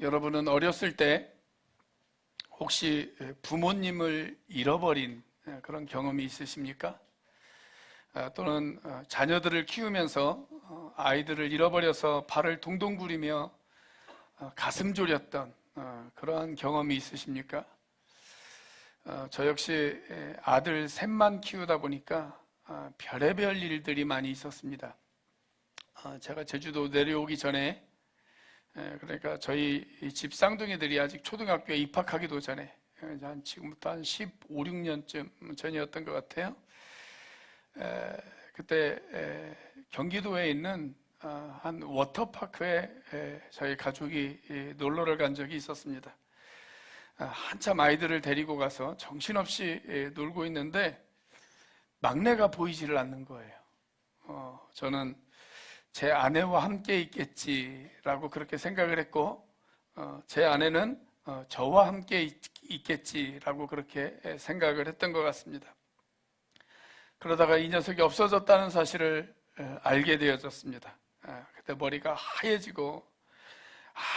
여러분은 어렸을 때 혹시 부모님을 잃어버린 그런 경험이 있으십니까? 아, 또는 어, 자녀들을 키우면서 어, 아이들을 잃어버려서 발을 동동 구리며 어, 가슴 졸였던 어, 그러한 경험이 있으십니까? 어, 저 역시 에, 아들 셋만 키우다 보니까 아, 별의별 일들이 많이 있었습니다. 아, 제가 제주도 내려오기 전에 에, 그러니까 저희 이집 쌍둥이들이 아직 초등학교에 입학하기도 전에 에, 한 지금부터 한 15, 16년쯤 전이었던 것 같아요. 에, 그때 에, 경기도에 있는 아, 한 워터파크에 에, 저희 가족이 이, 놀러를 간 적이 있었습니다. 아, 한참 아이들을 데리고 가서 정신없이 에, 놀고 있는데 막내가 보이지를 않는 거예요. 어, 저는 제 아내와 함께 있겠지라고 그렇게 생각을 했고, 어, 제 아내는 어, 저와 함께 있, 있겠지라고 그렇게 에, 생각을 했던 것 같습니다. 그러다가 이 녀석이 없어졌다는 사실을 에, 알게 되어졌습니다. 에, 그때 머리가 하얘지고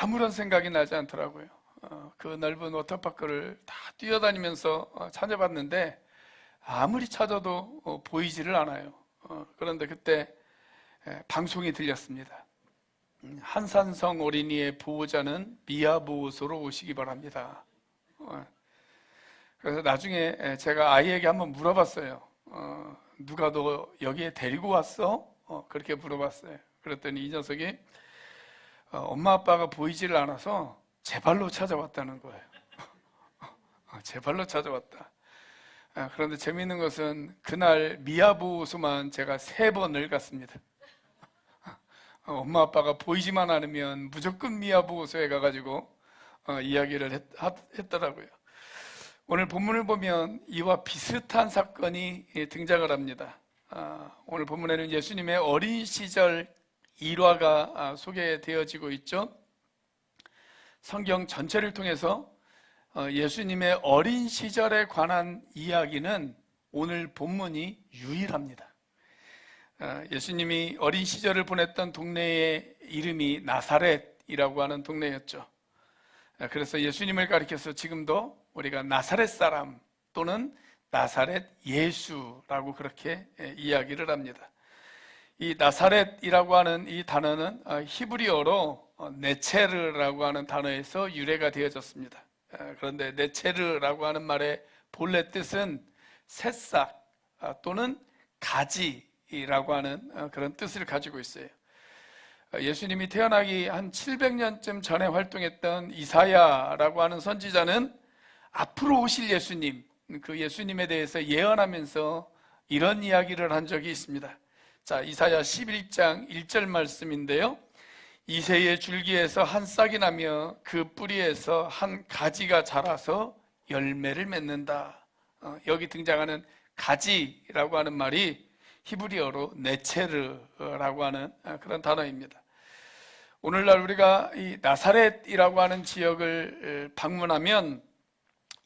아무런 생각이 나지 않더라고요. 어, 그 넓은 워터파크를 다 뛰어다니면서 어, 찾아봤는데 아무리 찾아도 어, 보이지를 않아요. 어, 그런데 그때 에, 방송이 들렸습니다. 음, 한산성 어린이의 보호자는 미아보호소로 오시기 바랍니다. 어, 그래서 나중에 에, 제가 아이에게 한번 물어봤어요. 어, 누가 너 여기에 데리고 왔어? 어, 그렇게 물어봤어요. 그랬더니 이 녀석이 어, 엄마 아빠가 보이지를 않아서 제 발로 찾아왔다는 거예요. 어, 제 발로 찾아왔다. 아, 그런데 재미있는 것은 그날 미아보호소만 제가 세 번을 갔습니다. 어, 엄마 아빠가 보이지만 않으면 무조건 미아보호소에 가가지고 어, 이야기를 했, 더라고요 오늘 본문을 보면 이와 비슷한 사건이 예, 등장을 합니다. 아, 오늘 본문에는 예수님의 어린 시절 일화가 아, 소개되어지고 있죠. 성경 전체를 통해서 어, 예수님의 어린 시절에 관한 이야기는 오늘 본문이 유일합니다. 어, 예수님이 어린 시절을 보냈던 동네의 이름이 나사렛이라고 하는 동네였죠. 어, 그래서 예수님을 가리켜서 지금도 우리가 나사렛 사람 또는 나사렛 예수라고 그렇게 예, 이야기를 합니다. 이 나사렛이라고 하는 이 단어는 어, 히브리어로 어, 네체르라고 하는 단어에서 유래가 되어졌습니다. 어, 그런데 네체르라고 하는 말의 본래 뜻은 새싹 아, 또는 가지 라고 하는 어, 그런 뜻을 가지고 있어요. 어, 예수님이 태어나기 한 700년쯤 전에 활동했던 이사야라고 하는 선지자는 앞으로 오실 예수님, 그 예수님에 대해서 예언하면서 이런 이야기를 한 적이 있습니다. 자, 이사야 11장 1절 말씀인데요. 이새의 줄기에서 한 싹이 나며 그 뿌리에서 한 가지가 자라서 열매를 맺는다. 어, 여기 등장하는 가지라고 하는 말이 히브리어로 네체르라고 하는 어, 그런 단어입니다. 오늘날 우리가 이 나사렛이라고 하는 지역을 방문하면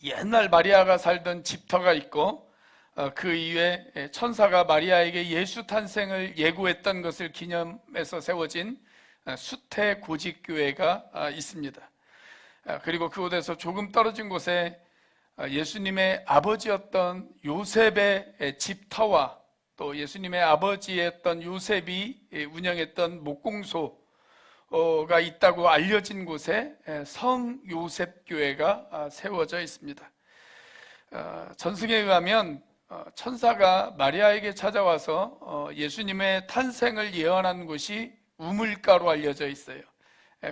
옛날 마리아가 살던 집터가 있고 어, 그 이후에 천사가 마리아에게 예수 탄생을 예고했던 것을 기념해서 세워진 어, 수태 고직교회가 아, 있습니다. 아, 그리고 그곳에서 조금 떨어진 곳에 아, 예수님의 아버지였던 요셉의 집터와 또 예수님의 아버지였던 요셉이 운영했던 목공소가 있다고 알려진 곳에 성 요셉 교회가 세워져 있습니다. 전승에 의하면 어, 천사가 마리아에게 찾아와서 어, 예수님의 탄생을 예언한 곳이 우물가로 알려져 있어요.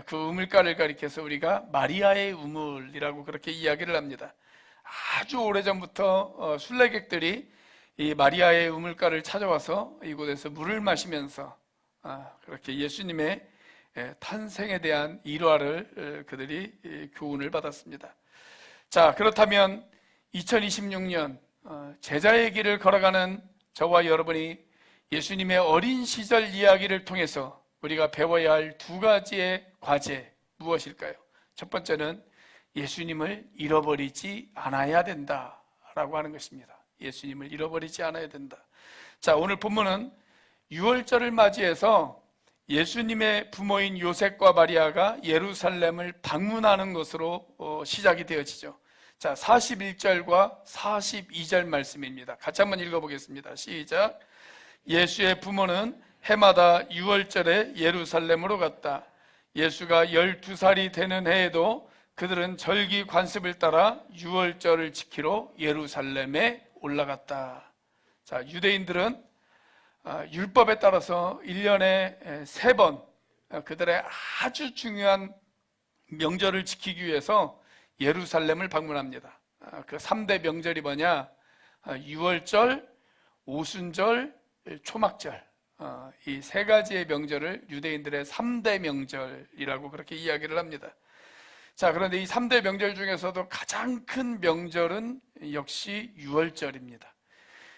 그 우물가를 가리켜서 우리가 마리아의 우물이라고 그렇게 이야기를 합니다. 아주 오래전부터 어, 순례객들이 이 마리아의 우물가를 찾아와서 이곳에서 물을 마시면서 아, 그렇게 예수님의 탄생에 대한 일화를 그들이 교훈을 받았습니다. 자, 그렇다면 2026년 어, 제자의 길을 걸어가는 저와 여러분이 예수님의 어린 시절 이야기를 통해서 우리가 배워야 할 두 가지의 과제 무엇일까요? 첫 번째는 예수님을 잃어버리지 않아야 된다라고 하는 것입니다. 예수님을 잃어버리지 않아야 된다. 자, 오늘 본문은 6월절을 맞이해서 예수님의 부모인 요셉과 마리아가 예루살렘을 방문하는 것으로 어, 시작이 되어지죠. 자, 41절과 42절 말씀입니다. 같이 한번 읽어보겠습니다. 시작. 예수의 부모는 해마다 6월절에 예루살렘으로 갔다. 예수가 12살이 되는 해에도 그들은 절기 관습을 따라 6월절을 지키러 예루살렘에 올라갔다. 자, 유대인들은 아, 율법에 따라서 1년에 세 번 그들의 아주 중요한 명절을 지키기 위해서 예루살렘을 방문합니다. 아, 그 3대 명절이 뭐냐? 아, 6월절, 오순절, 초막절. 아, 이세 가지의 명절을 유대인들의 3대 명절이라고 그렇게 이야기를 합니다. 자, 그런데 이 3대 명절 중에서도 가장 큰 명절은 역시 6월절입니다.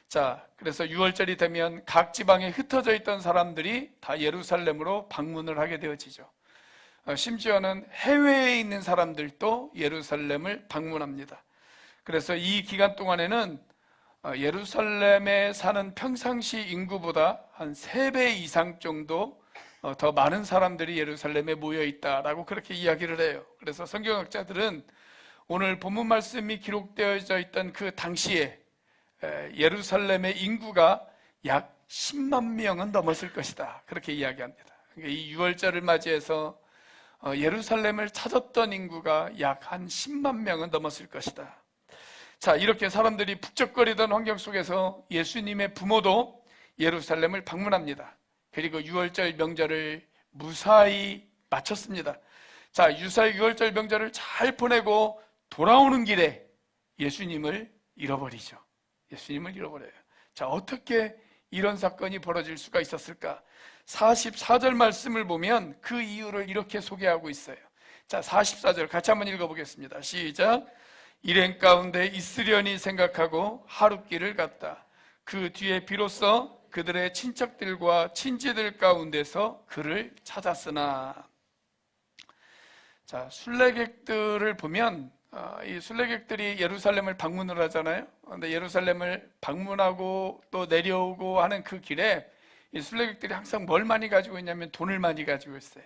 자, 그래서 6월절이 되면 각 지방에 흩어져 있던 사람들이 다 예루살렘으로 방문을 하게 되어지죠. 어, 심지어는 해외에 있는 사람들도 예루살렘을 방문합니다. 그래서 이 기간 동안에는 어, 예루살렘에 사는 평상시 인구보다 한 3배 이상 정도 어, 더 많은 사람들이 예루살렘에 모여 있다라고 그렇게 이야기를 해요. 그래서 성경학자들은 오늘 본문 말씀이 기록되어져 있던 그 당시에 에, 예루살렘의 인구가 약 10만 명은 넘었을 것이다. 그렇게 이야기합니다. 그러니까 이 6월절을 맞이해서 어, 예루살렘을 찾았던 인구가 약 한 10만 명은 넘었을 것이다. 자, 이렇게 사람들이 북적거리던 환경 속에서 예수님의 부모도 예루살렘을 방문합니다. 그리고 6월절 명절을 무사히 마쳤습니다. 자, 유사히 6월절 명절을 잘 보내고 돌아오는 길에 예수님을 잃어버리죠. 예수님을 잃어버려요. 자, 어떻게 이런 사건이 벌어질 수가 있었을까? 44절 말씀을 보면 그 이유를 이렇게 소개하고 있어요. 자, 44절 같이 한번 읽어보겠습니다. 시작. 일행 가운데 있으려니 생각하고 하룻길을 갔다. 그 뒤에 비로소 그들의 친척들과 친지들 가운데서 그를 찾았으나 자 순례객들을 보면 어, 이 순례객들이 예루살렘을 방문을 하잖아요. 근데 예루살렘을 방문하고 또 내려오고 하는 그 길에 이 순례객들이 항상 뭘 많이 가지고 있냐면 돈을 많이 가지고 있어요.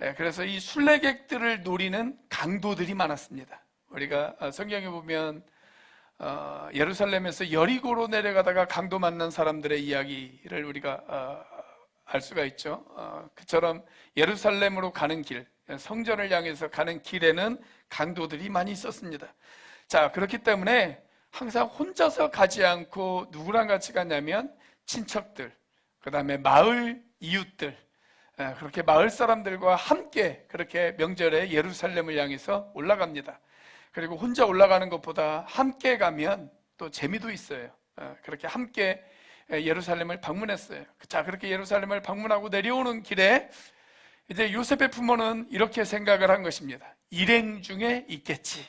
예, 그래서 이 순례객들을 노리는 강도들이 많았습니다. 우리가 어, 성경에 보면 어, 예루살렘에서 여리고로 내려가다가 강도 만난 사람들의 이야기를 우리가 어, 알 수가 있죠. 어, 그처럼 예루살렘으로 가는 길, 성전을 향해서 가는 길에는 강도들이 많이 있었습니다. 자, 그렇기 때문에 항상 혼자서 가지 않고 누구랑 같이 갔냐면 친척들, 그 다음에 마을 이웃들, 예, 그렇게 마을 사람들과 함께 그렇게 명절에 예루살렘을 향해서 올라갑니다. 그리고 혼자 올라가는 것보다 함께 가면 또 재미도 있어요. 어, 그렇게 함께 예루살렘을 방문했어요. 자, 그렇게 예루살렘을 방문하고 내려오는 길에 이제 요셉의 부모는 이렇게 생각을 한 것입니다. 일행 중에 있겠지.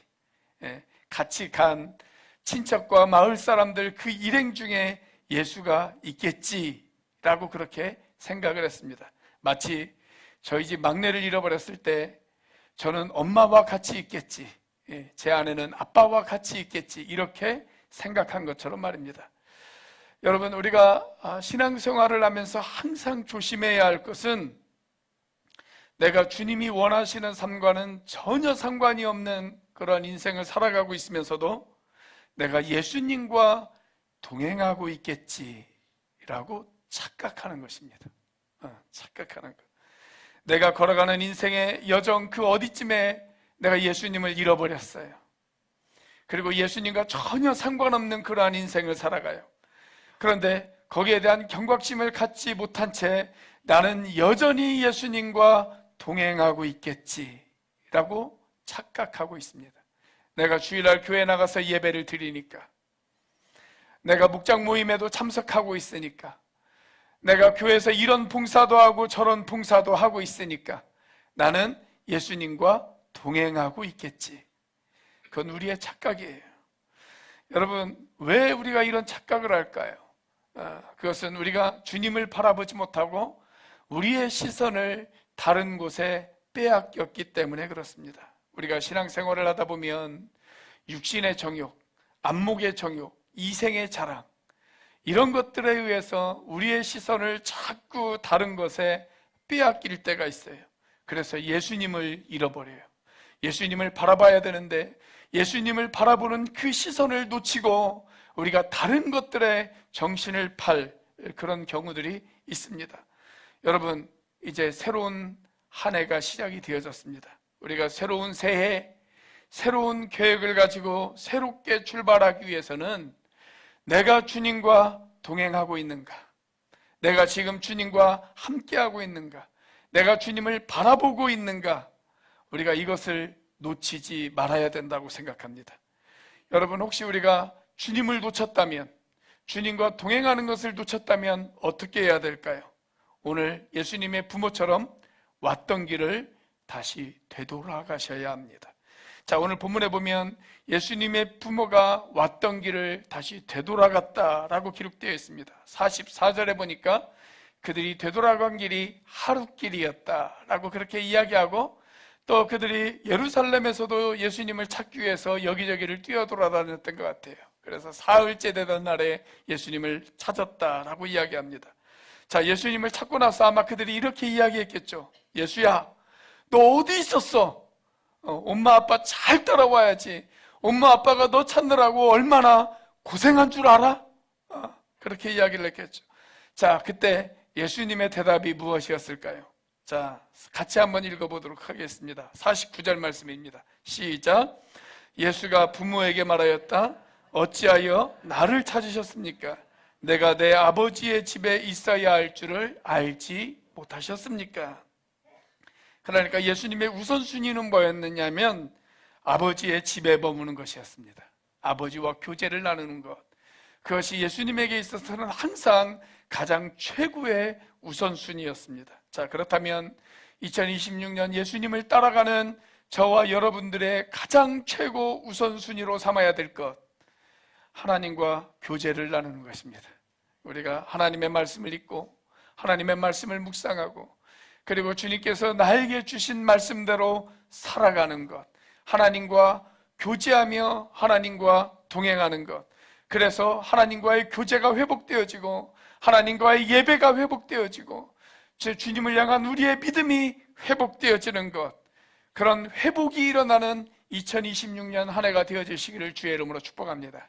예, 같이 간 친척과 마을 사람들 그 일행 중에 예수가 있겠지라고 그렇게 생각을 했습니다. 마치 저희 집 막내를 잃어버렸을 때 저는 엄마와 같이 있겠지. 예, 제 아내는 아빠와 같이 있겠지 이렇게 생각한 것처럼 말입니다. 여러분 우리가 아, 신앙생활을 하면서 항상 조심해야 할 것은 내가 주님이 원하시는 삶과는 전혀 상관이 없는 그런 인생을 살아가고 있으면서도 내가 예수님과 동행하고 있겠지라고 착각하는 것입니다. 어, 착각하는 것. 내가 걸어가는 인생의 여정 그 어디쯤에 내가 예수님을 잃어버렸어요. 그리고 예수님과 전혀 상관없는 그러한 인생을 살아가요. 그런데 거기에 대한 경각심을 갖지 못한 채 나는 여전히 예수님과 동행하고 있겠지라고 착각하고 있습니다. 내가 주일날 교회 나가서 예배를 드리니까 내가 묵장 모임에도 참석하고 있으니까 내가 교회에서 이런 봉사도 하고 저런 봉사도 하고 있으니까 나는 예수님과 동행하고 있겠지. 그건 우리의 착각이에요. 여러분, 왜 우리가 이런 착각을 할까요? 어, 그것은 우리가 주님을 바라보지 못하고 우리의 시선을 다른 곳에 빼앗겼기 때문에 그렇습니다. 우리가 신앙생활을 하다 보면 육신의 정욕, 안목의 정욕, 이생의 자랑, 이런 것들에 의해서 우리의 시선을 자꾸 다른 것에 빼앗길 때가 있어요. 그래서 예수님을 잃어버려요. 예수님을 바라봐야 되는데 예수님을 바라보는 그 시선을 놓치고 우리가 다른 것들에 정신을 팔 그런 경우들이 있습니다. 여러분, 이제 새로운 한 해가 시작이 되어졌습니다. 우리가 새로운 새해, 새로운 계획을 가지고 새롭게 출발하기 위해서는 내가 주님과 동행하고 있는가? 내가 지금 주님과 함께하고 있는가? 내가 주님을 바라보고 있는가? 우리가 이것을 놓치지 말아야 된다고 생각합니다. 여러분, 혹시 우리가 주님을 놓쳤다면, 주님과 동행하는 것을 놓쳤다면 어떻게 해야 될까요? 오늘 예수님의 부모처럼 왔던 길을 다시 되돌아가셔야 합니다. 자, 오늘 본문에 보면 예수님의 부모가 왔던 길을 다시 되돌아갔다라고 기록되어 있습니다. 44절에 보니까 그들이 되돌아간 길이 하룻길이었다라고 그렇게 이야기하고 또 그들이 예루살렘에서도 예수님을 찾기 위해서 여기저기를 뛰어돌아다녔던 것 같아요. 그래서 사흘째 되던 날에 예수님을 찾았다라고 이야기합니다. 자, 예수님을 찾고 나서 아마 그들이 이렇게 이야기했겠죠. 예수야, 너 어디 있었어? 어, 엄마 아빠 잘 따라와야지. 엄마 아빠가 너 찾느라고 얼마나 고생한 줄 알아? 어, 그렇게 이야기를 했겠죠. 자, 그때 예수님의 대답이 무엇이었을까요? 자, 같이 한번 읽어보도록 하겠습니다. 49절 말씀입니다. 시작. 예수가 부모에게 말하였다. 어찌하여 나를 찾으셨습니까? 내가 내 아버지의 집에 있어야 할 줄을 알지 못하셨습니까? 그러니까 예수님의 우선순위는 뭐였느냐면 아버지의 집에 머무는 것이었습니다. 아버지와 교제를 나누는 것. 그것이 예수님에게 있어서는 항상 가장 최고의 우선순위였습니다. 자, 그렇다면 2026년 예수님을 따라가는 저와 여러분들의 가장 최고 우선순위로 삼아야 될 것. 하나님과 교제를 나누는 것입니다. 우리가 하나님의 말씀을 읽고 하나님의 말씀을 묵상하고 그리고 주님께서 나에게 주신 말씀대로 살아가는 것. 하나님과 교제하며 하나님과 동행하는 것. 그래서 하나님과의 교제가 회복되어지고 하나님과의 예배가 회복되어지고 제 주님을 향한 우리의 믿음이 회복되어지는 것. 그런 회복이 일어나는 2026년 한 해가 되어지시기를 주의 이름으로 축복합니다.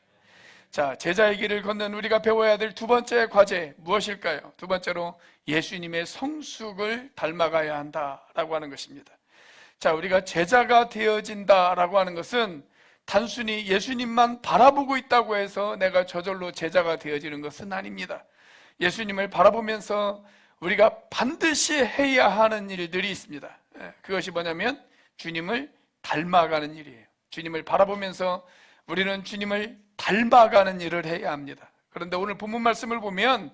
자, 제자의 길을 걷는 우리가 배워야 될 두 번째 과제 무엇일까요? 두 번째로 예수님의 성숙을 닮아가야 한다라고 하는 것입니다. 자, 우리가 제자가 되어진다라고 하는 것은 단순히 예수님만 바라보고 있다고 해서 내가 저절로 제자가 되어지는 것은 아닙니다. 예수님을 바라보면서 우리가 반드시 해야 하는 일들이 있습니다. 예, 그것이 뭐냐면 주님을 닮아가는 일이에요. 주님을 바라보면서 우리는 주님을 닮아가는 일을 해야 합니다. 그런데 오늘 본문 말씀을 보면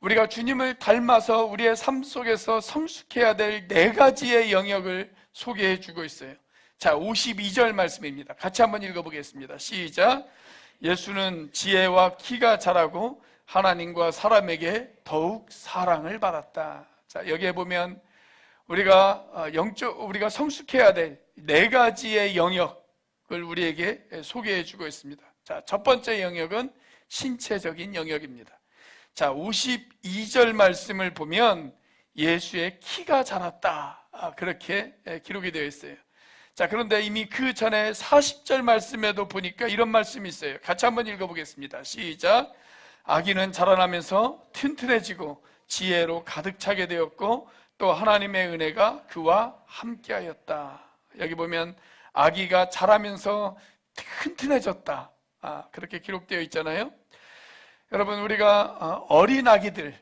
우리가 주님을 닮아서 우리의 삶 속에서 성숙해야 될 네 가지의 영역을 소개해 주고 있어요. 자, 52절 말씀입니다. 같이 한번 읽어보겠습니다. 시작. 예수는 지혜와 키가 자라고 하나님과 사람에게 더욱 사랑을 받았다. 자, 여기에 보면 우리가 어, 영적 우리가 성숙해야 될 네 가지의 영역을 우리에게 소개해 주고 있습니다. 자, 첫 번째 영역은 신체적인 영역입니다. 자, 52절 말씀을 보면 예수의 키가 자랐다. 아, 그렇게 기록이 되어 있어요. 자, 그런데 이미 그 전에 40절 말씀에도 보니까 이런 말씀이 있어요. 같이 한번 읽어보겠습니다. 시작. 아기는 자라나면서 튼튼해지고 지혜로 가득 차게 되었고 또 하나님의 은혜가 그와 함께하였다. 여기 보면 아기가 자라면서 튼튼해졌다. 아, 그렇게 기록되어 있잖아요. 여러분 우리가 어린 아기들,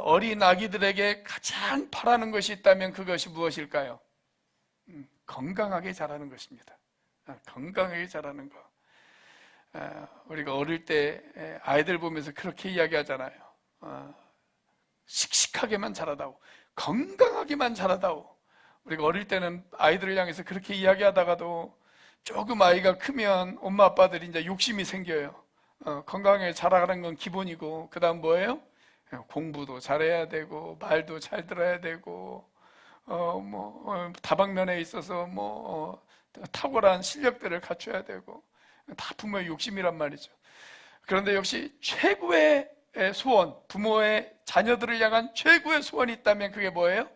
어린 아기들에게 가장 바라는 것이 있다면 그것이 무엇일까요? 음, 건강하게 자라는 것입니다. 아, 건강하게 자라는 것. 아, 우리가 어릴 때 아이들 보면서 그렇게 이야기하잖아요. 아, 씩씩하게만 자라다오. 건강하게만 자라다오. 우리가 어릴 때는 아이들을 향해서 그렇게 이야기하다가도 조금 아이가 크면 엄마 아빠들이 이제 욕심이 생겨요. 어, 건강하게 자라가는 건 기본이고, 그 다음 뭐예요? 공부도 잘해야 되고, 말도 잘 들어야 되고, 어, 뭐, 어, 다방면에 있어서 뭐, 어, 탁월한 실력들을 갖춰야 되고, 다 부모의 욕심이란 말이죠. 그런데 역시 최고의 소원, 부모의 자녀들을 향한 최고의 소원이 있다면 그게 뭐예요?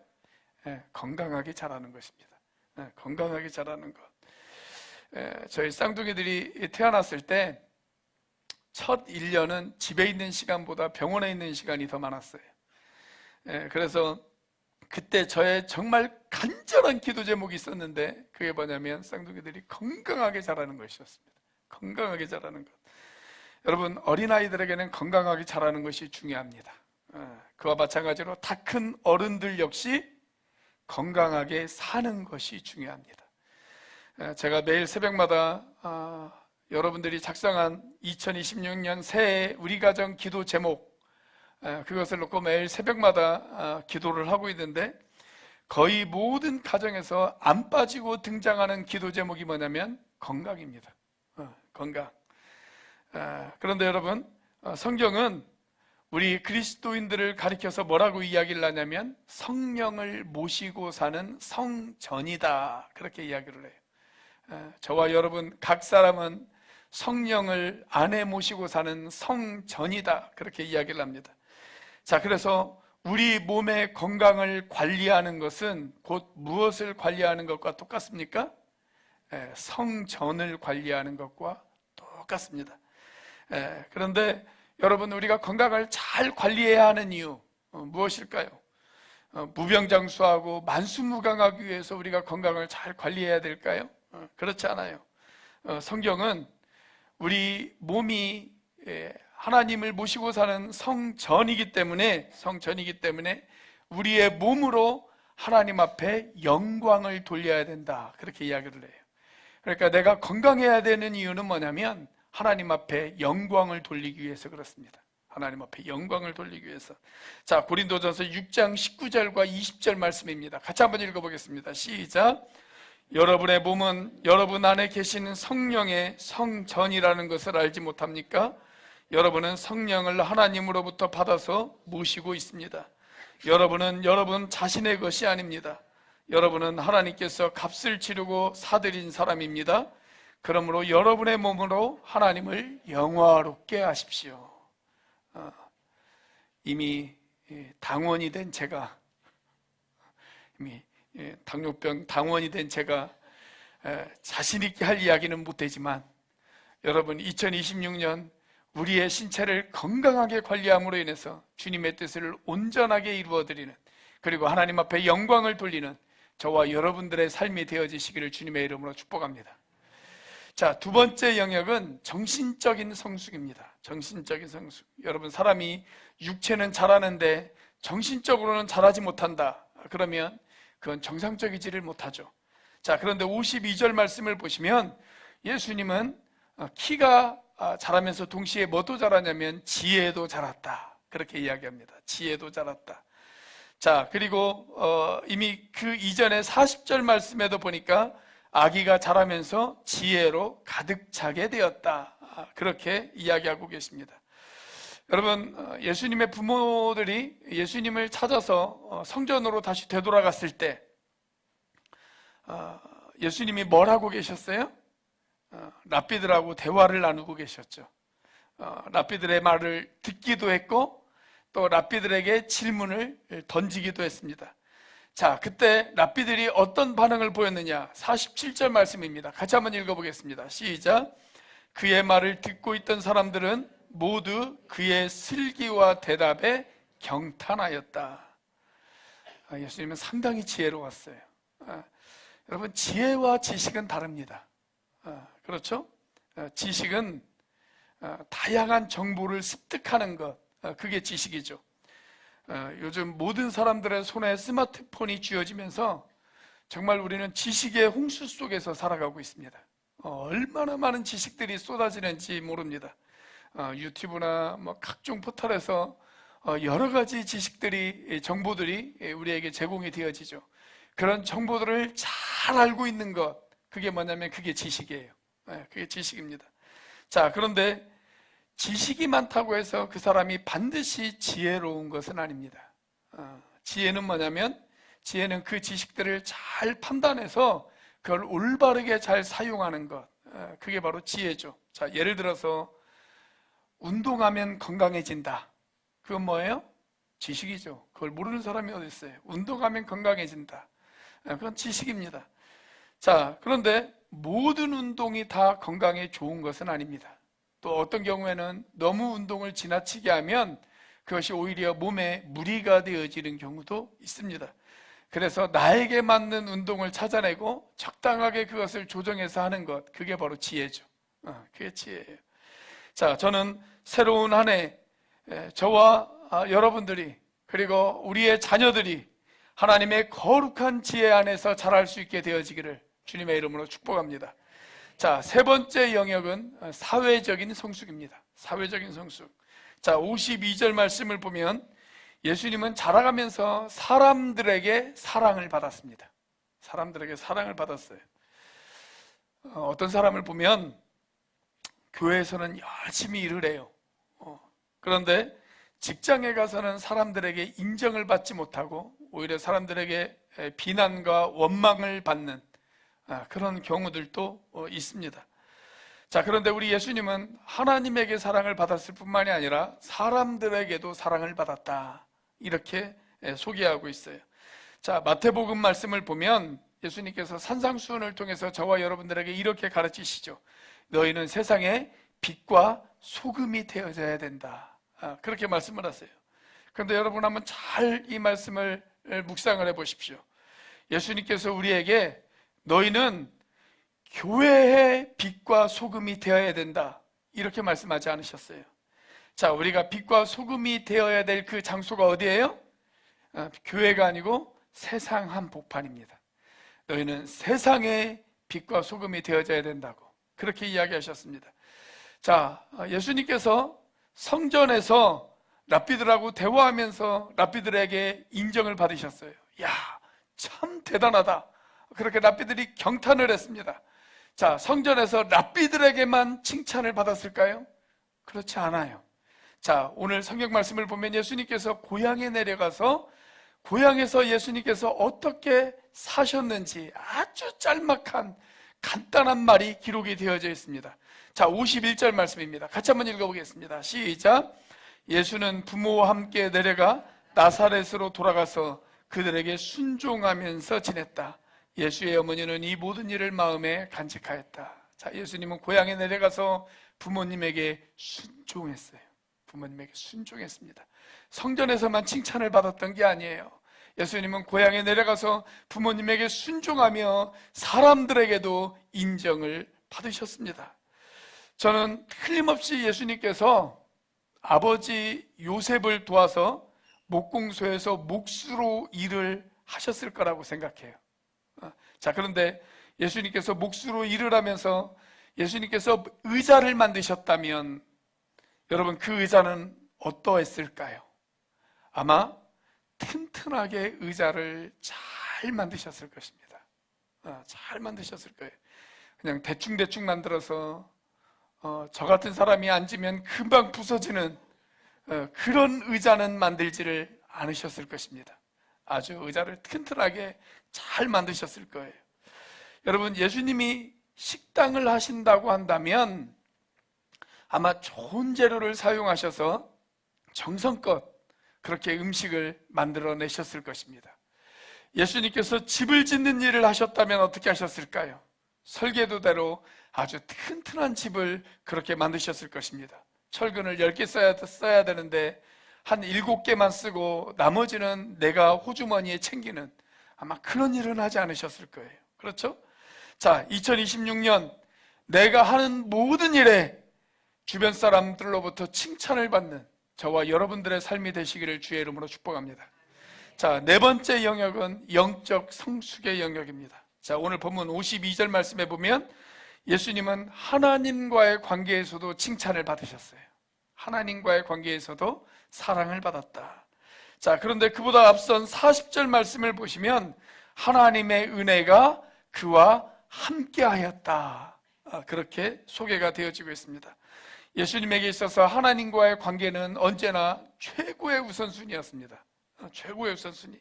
예, 건강하게 자라는 것입니다. 예, 건강하게 자라는 것. 예, 저희 쌍둥이들이 태어났을 때 첫 1년은 집에 있는 시간보다 병원에 있는 시간이 더 많았어요. 예, 그래서 그때 저의 정말 간절한 기도 제목이 있었는데 그게 뭐냐면 쌍둥이들이 건강하게 자라는 것이었습니다. 건강하게 자라는 것. 여러분 어린아이들에게는 건강하게 자라는 것이 중요합니다. 어, 그와 마찬가지로 다 큰 어른들 역시 건강하게 사는 것이 중요합니다. 에, 제가 매일 새벽마다 아, 여러분들이 작성한 2026년 새해 우리 가정 기도 제목 에, 그것을 놓고 매일 새벽마다 아, 기도를 하고 있는데 거의 모든 가정에서 안 빠지고 등장하는 기도 제목이 뭐냐면 건강입니다. 어, 건강. 아, 그런데 여러분 어, 성경은 우리 그리스도인들을 가리켜서 뭐라고 이야기를 하냐면 성령을 모시고 사는 성전이다 그렇게 이야기를 해요. 에, 저와 여러분 각 사람은 성령을 안에 모시고 사는 성전이다 그렇게 이야기를 합니다. 자 그래서 우리 몸의 건강을 관리하는 것은 곧 무엇을 관리하는 것과 똑같습니까? 에, 성전을 관리하는 것과 똑같습니다. 에, 그런데 여러분 우리가 건강을 잘 관리해야 하는 이유 어, 무엇일까요? 어, 무병장수하고 만수무강하기 위해서 우리가 건강을 잘 관리해야 될까요? 어, 그렇지 않아요. 어, 성경은 우리 몸이 예, 하나님을 모시고 사는 성전이기 때문에 성전이기 때문에 우리의 몸으로 하나님 앞에 영광을 돌려야 된다 그렇게 이야기를 해요. 그러니까 내가 건강해야 되는 이유는 뭐냐면 하나님 앞에 영광을 돌리기 위해서 그렇습니다. 하나님 앞에 영광을 돌리기 위해서. 자, 고린도전서 6장 19절과 20절 말씀입니다. 같이 한번 읽어보겠습니다. 시작. 여러분의 몸은 여러분 안에 계시는 성령의 성전이라는 것을 알지 못합니까? 여러분은 성령을 하나님으로부터 받아서 모시고 있습니다. 여러분은 여러분 자신의 것이 아닙니다. 여러분은 하나님께서 값을 치르고 사들인 사람입니다. 그러므로 여러분의 몸으로 하나님을 영화롭게 하십시오. 어, 이미 예, 당원이 된 제가 이미 예, 당뇨병 당원이 된 제가 에, 자신 있게 할 이야기는 못되지만 여러분 2026년 우리의 신체를 건강하게 관리함으로 인해서 주님의 뜻을 온전하게 이루어드리는 그리고 하나님 앞에 영광을 돌리는 저와 여러분들의 삶이 되어지시기를 주님의 이름으로 축복합니다. 자, 두 번째 영역은 정신적인 성숙입니다. 정신적인 성숙. 여러분, 사람이 육체는 잘하는데 정신적으로는 잘하지 못한다. 그러면 그건 정상적이지를 못하죠. 자, 그런데 52절 말씀을 보시면 예수님은 어, 키가 아, 자라면서 동시에 뭐도 자라냐면 지혜도 자랐다. 그렇게 이야기합니다. 지혜도 자랐다. 자, 그리고 어, 이미 그 이전에 40절 말씀에도 보니까 아기가 자라면서 지혜로 가득 차게 되었다. 아, 그렇게 이야기하고 계십니다. 여러분, 어, 예수님의 부모들이 예수님을 찾아서 어, 성전으로 다시 되돌아갔을 때, 어, 예수님이 뭘 하고 계셨어요? 랍비들하고 대화를 나누고 계셨죠. 랍비들의 말을 듣기도 했고, 또 랍비들에게 질문을 던지기도 했습니다. 자, 그때 랍비들이 어떤 반응을 보였느냐? 47절 말씀입니다. 같이 한번 읽어보겠습니다. 시작. 그의 말을 듣고 있던 사람들은 모두 그의 슬기와 대답에 경탄하였다. 아, 예수님은 상당히 지혜로웠어요. 아, 여러분, 지혜와 지식은 다릅니다. 아, 그렇죠? 아, 지식은 아, 다양한 정보를 습득하는 것, 아, 그게 지식이죠. 어, 요즘 모든 사람들의 손에 스마트폰이 쥐어지면서 정말 우리는 지식의 홍수 속에서 살아가고 있습니다. 어, 얼마나 많은 지식들이 쏟아지는지 모릅니다. 어, 유튜브나 뭐 각종 포털에서 여러 가지 지식들이 정보들이 우리에게 제공이 되어지죠. 그런 정보들을 잘 알고 있는 것 그게 뭐냐면 그게 지식이에요. 네, 그게 지식입니다. 자 그런데 지식이 많다고 해서 그 사람이 반드시 지혜로운 것은 아닙니다. 어, 지혜는 뭐냐면 지혜는 그 지식들을 잘 판단해서 그걸 올바르게 잘 사용하는 것. 어, 그게 바로 지혜죠. 자, 예를 들어서 운동하면 건강해진다. 그건 뭐예요? 지식이죠. 그걸 모르는 사람이 어디 있어요? 운동하면 건강해진다. 아, 그건 지식입니다. 자, 그런데 모든 운동이 다 건강에 좋은 것은 아닙니다. 또 어떤 경우에는 너무 운동을 지나치게 하면 그것이 오히려 몸에 무리가 되어지는 경우도 있습니다. 그래서 나에게 맞는 운동을 찾아내고 적당하게 그것을 조정해서 하는 것, 그게 바로 지혜죠. 어, 그게 지혜예요. 자, 저는 새로운 한 해 저와 아, 여러분들이 그리고 우리의 자녀들이 하나님의 거룩한 지혜 안에서 자랄 수 있게 되어지기를 주님의 이름으로 축복합니다. 자, 세 번째 영역은 사회적인 성숙입니다. 사회적인 성숙. 자, 52절 말씀을 보면 예수님은 자라가면서 사람들에게 사랑을 받았습니다. 사람들에게 사랑을 받았어요. 어, 어떤 사람을 보면 교회에서는 열심히 일을 해요. 어, 그런데 직장에 가서는 사람들에게 인정을 받지 못하고 오히려 사람들에게 비난과 원망을 받는 아, 그런 경우들도 어, 있습니다. 자, 그런데 우리 예수님은 하나님에게 사랑을 받았을 뿐만이 아니라 사람들에게도 사랑을 받았다. 이렇게 소개하고 있어요. 자, 마태복음 말씀을 보면 예수님께서 산상수훈을 통해서 저와 여러분들에게 이렇게 가르치시죠. 너희는 세상에 빛과 소금이 되어져야 된다. 아, 그렇게 말씀을 하세요. 그런데 여러분 한번 잘 이 말씀을 묵상을 해 보십시오. 예수님께서 우리에게 너희는 교회의 빛과 소금이 되어야 된다. 이렇게 말씀하지 않으셨어요. 자, 우리가 빛과 소금이 되어야 될 그 장소가 어디예요? 아, 교회가 아니고 세상 한복판입니다. 너희는 세상의 빛과 소금이 되어져야 된다고 그렇게 이야기하셨습니다. 자, 예수님께서 성전에서 랍비들하고 대화하면서 랍비들에게 인정을 받으셨어요. 야, 참 대단하다. 그렇게 랍비들이 경탄을 했습니다. 자, 성전에서 랍비들에게만 칭찬을 받았을까요? 그렇지 않아요. 자, 오늘 성경 말씀을 보면 예수님께서 고향에 내려가서 고향에서 예수님께서 어떻게 사셨는지 아주 짤막한 간단한 말이 기록이 되어져 있습니다. 자, 51절 말씀입니다. 같이 한번 읽어보겠습니다. 시작. 예수는 부모와 함께 내려가 나사렛으로 돌아가서 그들에게 순종하면서 지냈다. 예수의 어머니는 이 모든 일을 마음에 간직하였다. 자, 예수님은 고향에 내려가서 부모님에게 순종했어요. 부모님에게 순종했습니다. 성전에서만 칭찬을 받았던 게 아니에요. 예수님은 고향에 내려가서 부모님에게 순종하며 사람들에게도 인정을 받으셨습니다. 저는 틀림없이 예수님께서 아버지 요셉을 도와서 목공소에서 몫으로 일을 하셨을 거라고 생각해요. 어, 자, 그런데 예수님께서 몫으로 일을 하면서 예수님께서 의자를 만드셨다면 여러분 그 의자는 어떠했을까요? 아마 튼튼하게 의자를 잘 만드셨을 것입니다. 어, 잘 만드셨을 거예요. 그냥 대충대충 만들어서 어, 저 같은 사람이 앉으면 금방 부서지는 어, 그런 의자는 만들지를 않으셨을 것입니다. 아주 의자를 튼튼하게 잘 만드셨을 거예요. 여러분, 예수님이 식당을 하신다고 한다면 아마 좋은 재료를 사용하셔서 정성껏 그렇게 음식을 만들어내셨을 것입니다. 예수님께서 집을 짓는 일을 하셨다면 어떻게 하셨을까요? 설계도대로 아주 튼튼한 집을 그렇게 만드셨을 것입니다. 철근을 10개 써야, 써야 되는데 한 7개만 쓰고 나머지는 내가 호주머니에 챙기는 아마 그런 일은 하지 않으셨을 거예요. 그렇죠? 자, 2026년 내가 하는 모든 일에 주변 사람들로부터 칭찬을 받는 저와 여러분들의 삶이 되시기를 주의 이름으로 축복합니다. 자, 네 번째 영역은 영적 성숙의 영역입니다. 자, 오늘 본문 52절 말씀에 보면 예수님은 하나님과의 관계에서도 칭찬을 받으셨어요. 하나님과의 관계에서도 사랑을 받았다. 자, 그런데 그보다 앞선 40절 말씀을 보시면 하나님의 은혜가 그와 함께 하였다. 아, 그렇게 소개가 되어지고 있습니다. 예수님에게 있어서 하나님과의 관계는 언제나 최고의 우선순위였습니다. 어, 최고의 우선순위.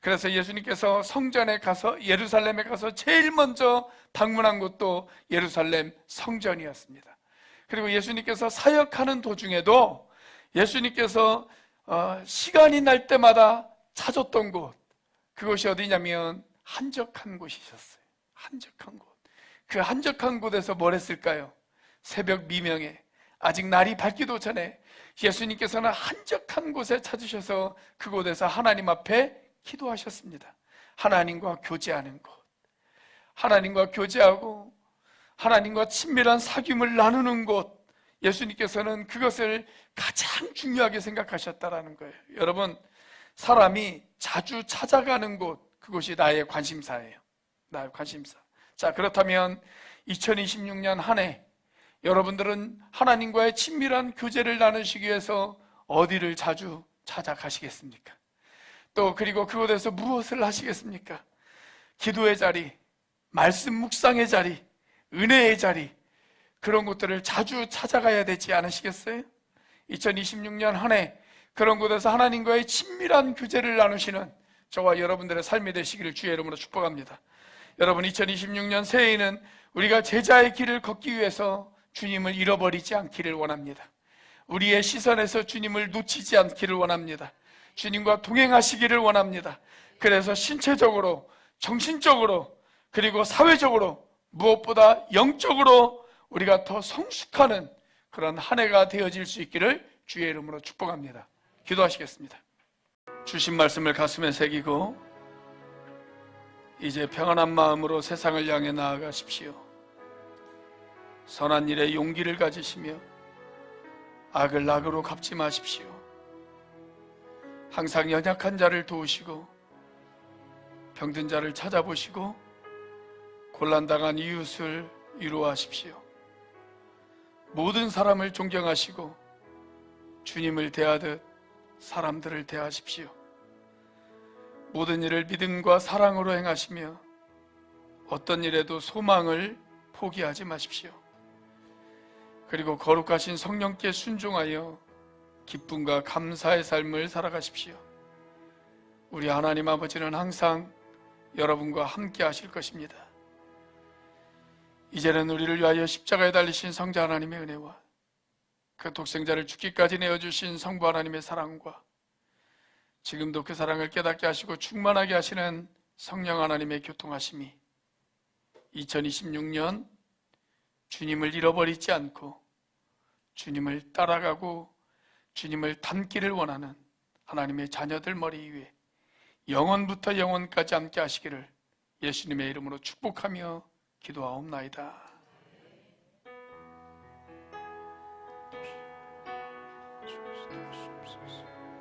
그래서 예수님께서 성전에 가서 예루살렘에 가서 제일 먼저 방문한 곳도 예루살렘 성전이었습니다. 그리고 예수님께서 사역하는 도중에도 예수님께서 어, 시간이 날 때마다 찾았던 곳 그곳이 어디냐면 한적한 곳이셨어요. 한적한 곳. 그 한적한 곳에서 뭘 했을까요? 새벽 미명에 아직 날이 밝기도 전에 예수님께서는 한적한 곳에 찾으셔서 그곳에서 하나님 앞에 기도하셨습니다. 하나님과 교제하는 곳. 하나님과 교제하고 하나님과 친밀한 사귐을 나누는 곳. 예수님께서는 그것을 가장 중요하게 생각하셨다라는 거예요. 여러분, 사람이 자주 찾아가는 곳, 그곳이 나의 관심사예요. 나의 관심사. 자, 그렇다면 2026년 한 해 여러분들은 하나님과의 친밀한 교제를 나누시기 위해서 어디를 자주 찾아가시겠습니까? 또 그리고 그곳에서 무엇을 하시겠습니까? 기도의 자리, 말씀 묵상의 자리, 은혜의 자리 그런 곳들을 자주 찾아가야 되지 않으시겠어요? 2026년 한 해 그런 곳에서 하나님과의 친밀한 교제를 나누시는 저와 여러분들의 삶이 되시기를 주의 이름으로 축복합니다. 여러분 2026년 새해에는 우리가 제자의 길을 걷기 위해서 주님을 잃어버리지 않기를 원합니다. 우리의 시선에서 주님을 놓치지 않기를 원합니다. 주님과 동행하시기를 원합니다. 그래서 신체적으로, 정신적으로, 그리고 사회적으로, 무엇보다 영적으로 우리가 더 성숙하는 그런 한 해가 되어질 수 있기를 주의 이름으로 축복합니다. 기도하시겠습니다. 주신 말씀을 가슴에 새기고 이제 평안한 마음으로 세상을 향해 나아가십시오. 선한 일에 용기를 가지시며 악을 악으로 갚지 마십시오. 항상 연약한 자를 도우시고 병든 자를 찾아보시고 곤란당한 이웃을 위로하십시오. 모든 사람을 존경하시고 주님을 대하듯 사람들을 대하십시오. 모든 일을 믿음과 사랑으로 행하시며 어떤 일에도 소망을 포기하지 마십시오. 그리고 거룩하신 성령께 순종하여 기쁨과 감사의 삶을 살아가십시오. 우리 하나님 아버지는 항상 여러분과 함께 하실 것입니다. 이제는 우리를 위하여 십자가에 달리신 성자 하나님의 은혜와 그 독생자를 죽기까지 내어주신 성부 하나님의 사랑과 지금도 그 사랑을 깨닫게 하시고 충만하게 하시는 성령 하나님의 교통하심이 2026년 주님을 잃어버리지 않고 주님을 따라가고 주님을 닮기를 원하는 하나님의 자녀들 머리 위에 영원부터 영원까지 함께 하시기를 예수님의 이름으로 축복하며 기도하옵나이다.